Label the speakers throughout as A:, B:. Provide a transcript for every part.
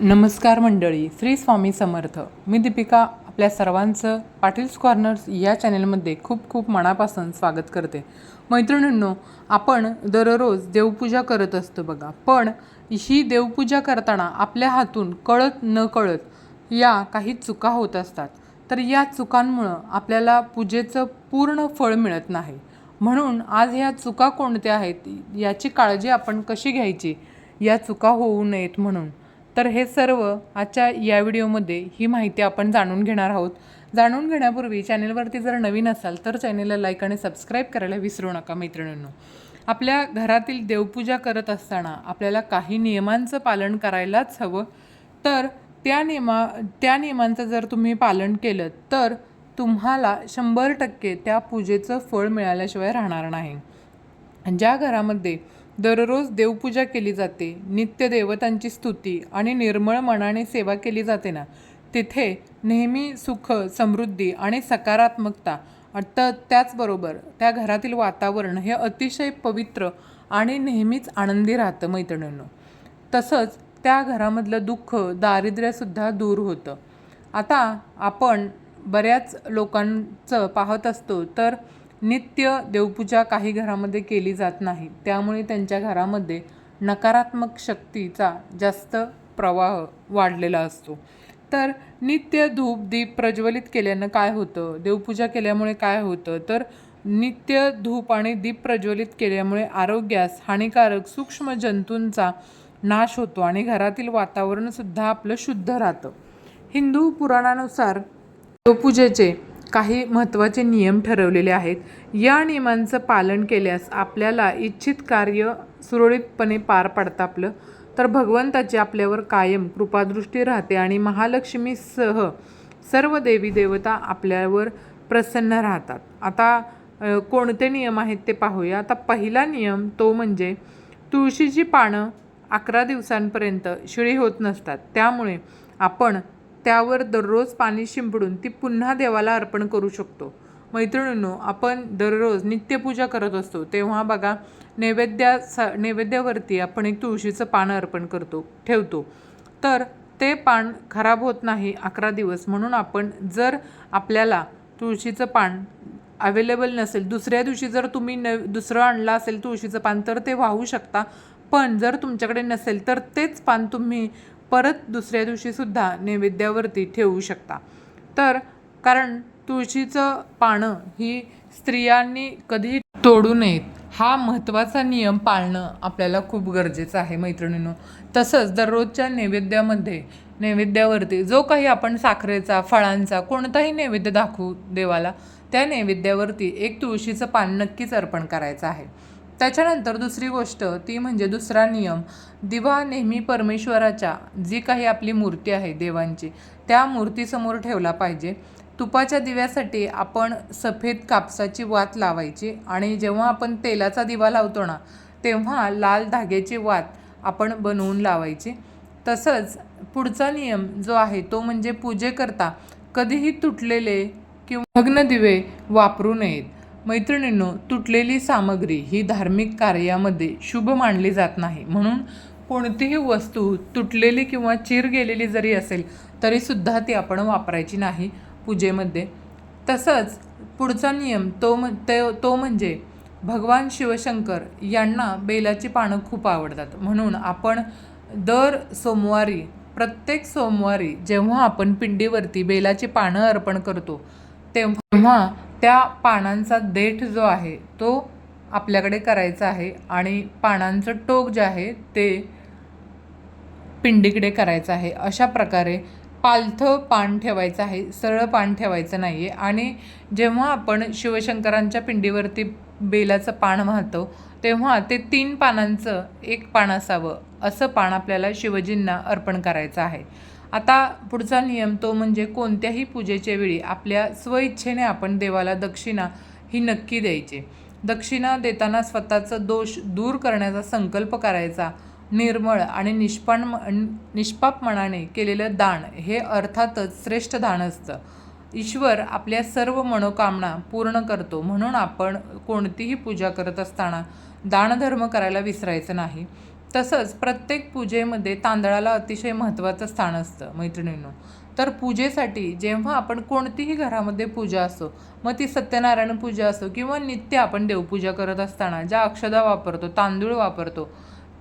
A: नमस्कार मंडळी श्री स्वामी समर्थ. मी दीपिका आपल्या सर्वांचं पाटील्स कॉर्नर्स या चॅनलमध्ये खूप खूप मनापासून स्वागत करते. मैत्रिणींनो आपण दररोज देवपूजा करत असतो बघा. पण ही देवपूजा करताना आपल्या हातून कळत न कळत या काही चुका होत असतात. तर या चुकांमुळं आपल्याला पूजेचं पूर्ण फळ मिळत नाही. म्हणून आज ह्या चुका कोणत्या आहेत याची काळजी आपण कशी घ्यायची या चुका होऊ नयेत म्हणून. तर हे सर्व आजच्या या व्हिडिओमध्ये ही माहिती आपण जाणून घेणार आहोत. जाणून घेण्यापूर्वी चॅनेलवरती जर नवीन असाल तर चॅनेलला लाईक आणि सबस्क्राईब करायला विसरू नका मैत्रिणींनो. आपल्या घरातील देवपूजा करत असताना आपल्याला काही नियमांचं पालन करायलाच हवं. तर त्या नियमा त्या नियमांचं जर तुम्ही पालन केलं तर तुम्हाला शंभर टक्के त्या पूजेचं फळ मिळाल्याशिवाय राहणार नाही. ज्या घरामध्ये दररोज देवपूजा केली जाते नित्य देवतांची स्तुती आणि निर्मळ मनाने सेवा केली जाते ना? तिथे नेहमी सुख समृद्धी आणि सकारात्मकता. तर त्याचबरोबर त्या घरातील वातावरण हे अतिशय पवित्र आणि नेहमीच आनंदी राहतं मैत्रिणींनो. तसंच त्या घरामधलं दुःख दारिद्र्यसुद्धा दूर होतं. आता आपण बऱ्याच लोकांचं पाहत असतो तर नित्य देवपूजा काही घरामध्ये केली जात नाही. त्यामुळे त्यांच्या घरामध्ये नकारात्मक शक्तीचा जास्त प्रवाह वाढलेला असतो. तर नित्य धूप दीप प्रज्वलित केल्यानं काय होतं? देवपूजा केल्यामुळे काय होतं? तर नित्य धूप आणि दीप प्रज्वलित केल्यामुळे आरोग्यास हानिकारक सूक्ष्म जंतूंचा नाश होतो आणि घरातील वातावरणसुद्धा आपलं शुद्ध राहतं. हिंदू पुराणानुसार देवपूजेचे काही महत्त्वाचे नियम ठरवलेले आहेत. या नियमांचं पालन केल्यास आपल्याला इच्छित कार्य सुरळीतपणे पार पाडता आपलं. तर भगवंताची आपल्यावर कायम कृपादृष्टी राहते आणि महालक्ष्मीसह सर्व देवी देवता आपल्यावर प्रसन्न राहतात. आता कोणते नियम आहेत ते पाहूया. आता पहिला नियम तो म्हणजे तुळशीची पानं अकरा दिवसांपर्यंत शिळी होत नसतात. त्यामुळे आपण त्यावर दररोज पाणी शिंपडून ती पुन्हा देवाला अर्पण करू शकतो. मैत्रिणींनो आपण दररोज नित्यपूजा करत असतो. तेव्हा बघा नैवेद्या सा नैवेद्यावरती आपण एक तुळशीचं पान अर्पण करतो ठेवतो. तर ते पान खराब होत नाही अकरा दिवस. म्हणून आपण जर आपल्याला तुळशीचं पान अवेलेबल नसेल दुसऱ्या दिवशी जर तुम्ही न दुसरं आणलं असेल तुळशीचं पान तर ते वाहू शकता. पण जर तुमच्याकडे नसेल तर तेच पान तुम्ही परत दुसऱ्या दिवशीसुद्धा नैवेद्यावरती ठेवू शकता. तर कारण तुळशीचं पानं ही स्त्रियांनी कधीही तोडू नयेत हा महत्त्वाचा नियम पाळणं आपल्याला खूप गरजेचं आहे मैत्रिणींनो. तसंच दररोजच्या नैवेद्यामध्ये नैवेद्यावरती जो काही आपण साखरेचा फळांचा कोणताही नैवेद्य दाखवू देवाला त्या नैवेद्यावरती एक तुळशीचं पान नक्कीच अर्पण करायचं आहे. त्याच्यानंतर दुसरी गोष्ट ती म्हणजे दुसरा नियम. दिवा नेहमी परमेश्वराच्या जी काही आपली मूर्ती आहे देवांची त्या मूर्तीसमोर ठेवला पाहिजे. तुपाच्या दिव्यासाठी आपण सफेद कापसाची वात लावायची आणि जेव्हा आपण तेलाचा दिवा लावतो ना तेव्हा लाल धाग्याची वात आपण बनवून लावायची. तसंच पुढचा नियम जो आहे तो म्हणजे पूजेकरता कधीही तुटलेले किंवा भग्न दिवे वापरू नयेत. मैत्रिणींनो तुटलेली सामग्री ही धार्मिक कार्यामध्ये शुभ मानली जात नाही. म्हणून कोणतीही वस्तू तुटलेली किंवा चिर गेलेली जरी असेल तरीसुद्धा ती आपण वापरायची नाही पूजेमध्ये. तसंच पुढचा नियम तो म तो म्हणजे भगवान शिवशंकर यांना बेलाची पानं खूप आवडतात. म्हणून आपण दर सोमवारी प्रत्येक सोमवारी जेव्हा आपण पिंडीवरती बेलाची पानं अर्पण करतो तेव्हा त्या पानांचा देठ जो आहे तो आपल्याकडे करायचा आहे आणि पानांचं टोक जे आहे ते पिंडीकडे करायचं आहे. अशा प्रकारे पालथं पान ठेवायचं आहे सरळ पान ठेवायचं नाही आहे आणि जेव्हा आपण शिवशंकरांच्या पिंडीवरती बेलाचं पान वाहतो तेव्हा ते तीन पानांचं एक पान असावं असं पान आपल्याला शिवजींना अर्पण करायचं आहे. आता पुढचा नियम तो म्हणजे कोणत्याही पूजेच्या वेळी आपल्या स्वइच्छेने आपण देवाला दक्षिणा ही नक्की द्यायची. दक्षिणा देताना स्वतःचा दोष दूर करण्याचा संकल्प करायचा. निर्मळ आणि निष्पाण निष्पाप मनाने केलेलं दान हे अर्थातच श्रेष्ठ दान असतं. ईश्वर आपल्या सर्व मनोकामना पूर्ण करतो म्हणून आपण कोणतीही पूजा करत असताना दानधर्म करायला विसरायचं नाही. तसंच प्रत्येक पूजेमध्ये तांदळाला अतिशय महत्त्वाचं स्थान असतं मैत्रिणींनो. तर पूजेसाठी जेव्हा आपण कोणतीही घरामध्ये पूजा असो मग ती सत्यनारायण पूजा असो किंवा नित्य आपण देवपूजा करत असताना ज्या अक्षदा वापरतो तांदूळ वापरतो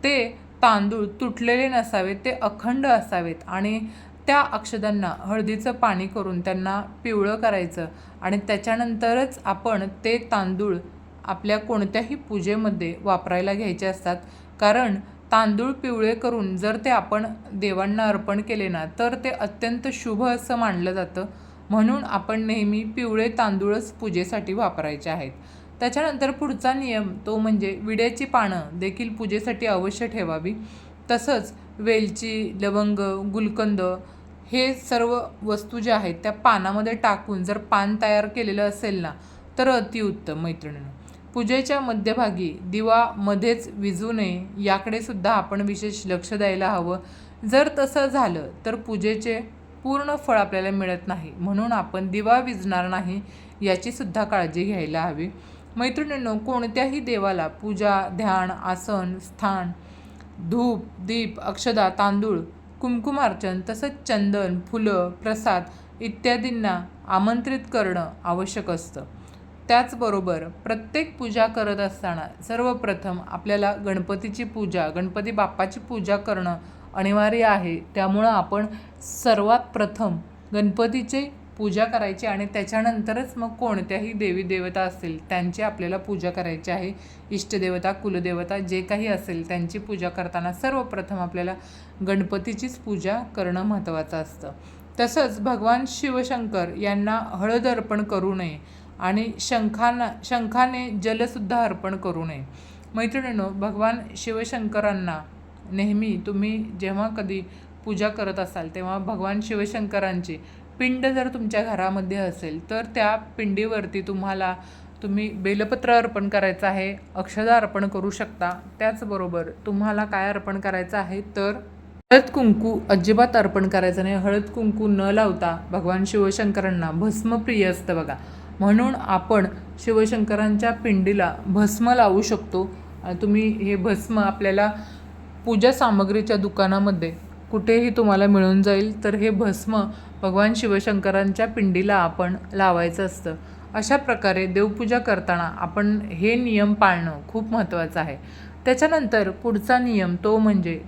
A: ते तांदूळ तुटलेले नसावेत ते अखंड असावेत आणि त्या अक्षदांना हळदीचं पाणी करून त्यांना पिवळं करायचं आणि त्याच्यानंतरच आपण ते तांदूळ आपल्या कोणत्याही पूजेमध्ये वापरायला घ्यायचे असतात. कारण तांदूळ पिवळे करून जर ते आपण देवांना अर्पण केले ना तर ते अत्यंत शुभ असं मानलं जातं. म्हणून आपण नेहमी पिवळे तांदूळच पूजेसाठी वापरायचे आहेत. त्याच्यानंतर पुढचा नियम तो म्हणजे विड्याची पानं देखील पूजेसाठी अवश्य ठेवावी. तसंच वेलची लवंग गुलकंद हे सर्व वस्तू ज्या आहेत त्या पानामध्ये टाकून जर पान तयार केलेलं असेल ना तर अतिउत्तम मैत्रिणीनं. पूजेच्या मध्यभागी दिवा मध्येच विझू नये याकडे सुद्धा आपण विशेष लक्ष द्यायला हवं. जर तसं झालं तर पूजेचे पूर्ण फळ आपल्याला मिळत नाही. म्हणून आपण दिवा विझणार नाही याची सुद्धा काळजी घ्यायला हवी. मैत्रिणींनो कोणत्याही देवाला पूजा ध्यान आसन स्थान धूप दीप अक्षदा तांदूळ कुंकुमार्चन तसंच चंदन फुलं प्रसाद इत्यादींना आमंत्रित करणं आवश्यक असतं. त्याचबरोबर प्रत्येक पूजा करत असताना सर्वप्रथम आपल्याला गणपतीची पूजा गणपती बाप्पाची पूजा करणं अनिवार्य आहे. त्यामुळं आपण सर्वात प्रथम गणपतीची पूजा करायची आणि त्याच्यानंतरच मग कोणत्याही देवी देवता असतील त्यांची आपल्याला पूजा करायची आहे. इष्टदेवता कुलदेवता जे काही असेल त्यांची पूजा करताना सर्वप्रथम आपल्याला गणपतीचीच पूजा करणं महत्त्वाचं असतं. तसंच भगवान शिवशंकर यांना हळद अर्पण करू नये. आणि शंखांना शंखाने जलसुद्धा अर्पण करू नये. मैत्रिणींनो भगवान शिवशंकरांना नेहमी तुम्ही जेव्हा कधी पूजा करत असाल तेव्हा भगवान शिवशंकरांची पिंड जर तुमच्या घरामध्ये असेल तर त्या पिंडीवरती तुम्हाला तुम्ही बेलपत्र अर्पण करायचं आहे अक्षदा अर्पण करू शकता. त्याचबरोबर तुम्हाला काय अर्पण करायचं आहे तर हळद कुंकू अजिबात अर्पण करायचं नाही. हळद कुंकू न लावता भगवान शिवशंकरांना भस्मप्रिय असतं बघा. म्हणून आपण शिवशंकरांच्या पिंडीला भस्म लावू शकतो. तुम्ही हे भस्म आपल्याला पूजा सामग्रीच्या दुकानामध्ये कुठेही तुम्हाला मिळून जाईल. तर हे भस्म भगवान शिवशंकरांच्या पिंडीला आपण लावायचं असतं. अशा प्रकारे देवपूजा करताना आपण हे नियम पाळणं खूप महत्त्वाचं आहे. त्याच्यानंतर पुढचा नियम तो म्हणजे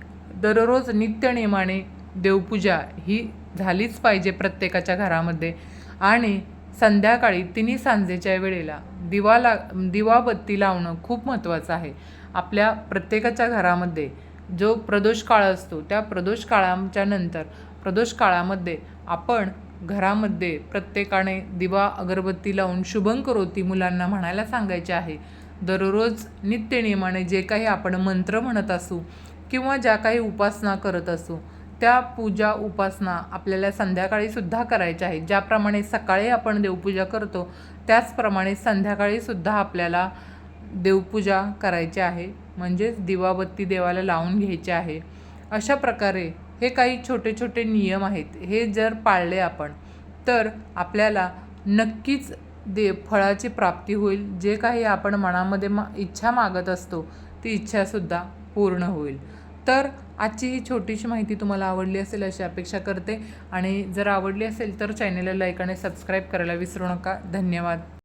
A: दररोज नित्यनियमाने देवपूजा ही झालीच पाहिजे प्रत्येकाच्या घरामध्ये. आणि संध्याकाळी तिन्ही सांजेच्या वेळेला दिवा ला दिवाबत्ती लावणं खूप महत्त्वाचं आहे. आपल्या प्रत्येकाच्या घरामध्ये जो प्रदोष काळ असतो त्या प्रदोष काळाच्या नंतर प्रदोष काळामध्ये आपण घरामध्ये प्रत्येकाने दिवा अगरबत्ती लावून शुभं करोती मुलांना म्हणायला सांगायचे आहे. दररोज नित्यनियमाने जे काही आपण मंत्र म्हणत असू किंवा ज्या काही उपासना करत असू त्या पूजा उपासना आपल्याला संध्याकाळीसुद्धा करायच्या आहेत. ज्याप्रमाणे सकाळी आपण देवपूजा करतो त्याचप्रमाणे संध्याकाळीसुद्धा आपल्याला देवपूजा करायची आहे. म्हणजेच दिवाबत्ती देवाला लावून घ्यायचे आहे. अशा प्रकारे हे काही छोटे छोटे नियम आहेत. हे जर पाळले आपण तर आपल्याला नक्कीच दे फळाची प्राप्ती होईल. जे काही आपण मनामध्ये मा इच्छा मागत असतो ती इच्छासुद्धा पूर्ण होईल. तर आजची ही छोटीशी माहिती तुम्हाला आवडली असेल अशी अपेक्षा करते. आणि जर आवडली असेल तर चॅनेलला लाईक आणि सबस्क्राईब करायला विसरू नका. धन्यवाद.